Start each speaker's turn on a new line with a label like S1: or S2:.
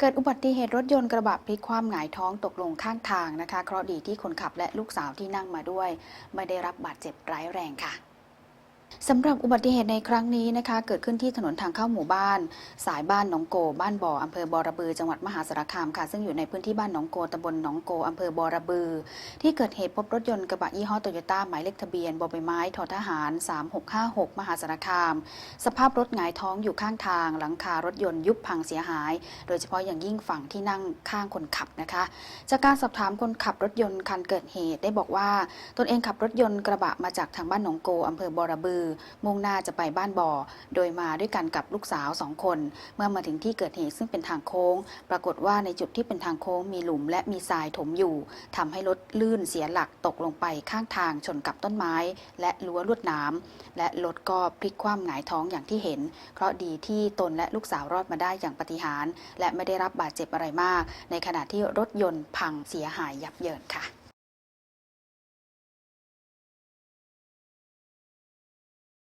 S1: เกิดอุบัติเหตุรถยนต์กระบะพลิกคว่ำหงายท้องตกลงข้างทางนะคะ เคราะห์ดีที่คนขับและลูกสาวที่นั่งมาด้วย ไม่ได้รับบาดเจ็บร้ายแรงค่ะ สำหรับอุบัติเหตุในครั้งนี้นะคะ เกิดขึ้นที่ถนนทางเข้าหมู่บ้าน สายบ้านหนองโก บ้านบ่ออำเภอบอระบือจังหวัดมหาสารคามค่ะ ซึ่งอยู่ในพื้นที่บ้านหนองโกตำบลหนองโกอำเภอบอระบือ ที่เกิดเหตุพบรถยนต์กระบะยี่ห้อโตโยต้าหมายเลขทะเบียนบอใบไม้ทอทหาร 3656 มหาสารคาม สภาพรถหงายท้องอยู่ข้างทาง หลังคารถยนต์ยุบพังเสียหาย โดยเฉพาะอย่างยิ่งฝั่งที่นั่งข้างคนขับนะคะ จากการสอบถามคนขับรถยนต์คันเกิดเหตุได้บอกว่า ตนเองขับรถยนต์กระบะมาจากทางบ้านหนองโกอำเภอบอระบือมุ่งหน้าจะไปบ้านบ่อ โดยมาด้วยกันกับลูกสาวสองคน เมื่อมาถึงที่เกิดเหตุซึ่งเป็นทางโค้ง ปรากฏว่าในจุดที่เป็นทางโค้งมีหลุมและมีทรายถมอยู่ทำให้รถลื่นเสียหลักตกลงไปข้างทางชนกับต้นไม้ และรั้วลวดหน้ำและรถก็พลิกคว่ำหงายท้องอย่างที่เห็น เพราะดีที่ตนและลูกสาวรอดมาได้อย่างปาฏิหารย์และไม่ได้รับบาดเจ็บอะไรมาก ในขณะที่รถยนต์พังเสียหายยับเยินค่ะ